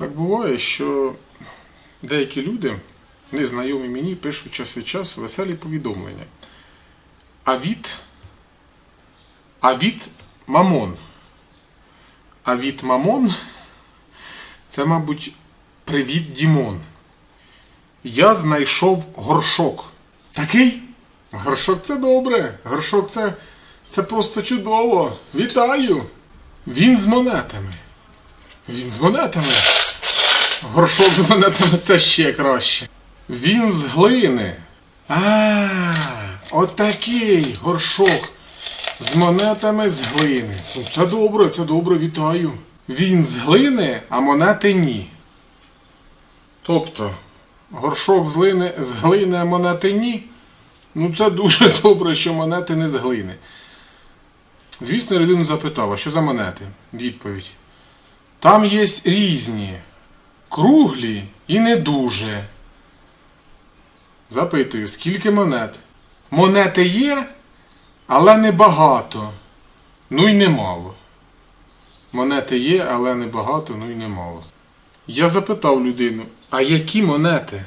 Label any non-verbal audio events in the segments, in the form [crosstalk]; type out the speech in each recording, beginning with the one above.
Так буває, що деякі люди, незнайомі мені, пишуть час від часу веселі повідомлення. А від, а від мамон. А від мамон це, мабуть, привіт Дімон. Я знайшов горшок. Такий? Горшок це добре. Горшок це, це просто чудово. Вітаю! Він з монетами. Він з монетами. Горшок з монетами це ще краще. Він з глини. Отакий горшок з монетами з глини. Це добре, це добре, вітаю. Він з глини, а монети ні. Тобто, горшок з глини, з глини, а монети ні. Ну, це дуже [laughs] добре, що монети не з глини. Звісно, я людину запитав, що за монети? Відповідь. Там є різні, круглі і не дуже. Запитую, скільки монет? Монети є, але не багато. Ну й немало. Монети є, але не багато, ну й немало. Я запитав людину, а які монети?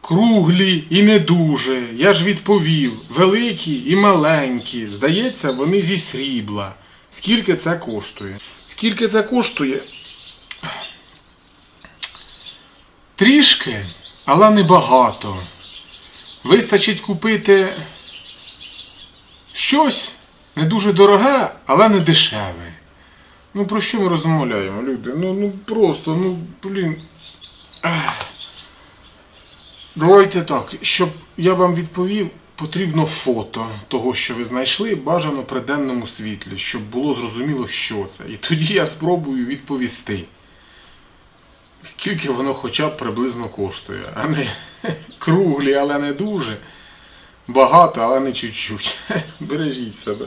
Круглі і не дуже. Я ж відповів, великі і маленькі. Здається, вони зі срібла. Скільки це коштує? Скільки це коштує? Трішки, але не багато. Вистачить купити щось не дуже дороге, але не дешеве. Ну про що ми розмовляємо, люди? Ну, ну просто, ну, блін. Давайте так, щоб я вам відповів, потрібно фото того, що ви знайшли, бажано при денному світлі, щоб було зрозуміло, що це. І тоді я спробую відповісти. Скільки воно хоча б приблизно коштує, а не [laughs] круглі, але не дуже. Багато, але не чуть-чуть. [laughs] Бережіть себе.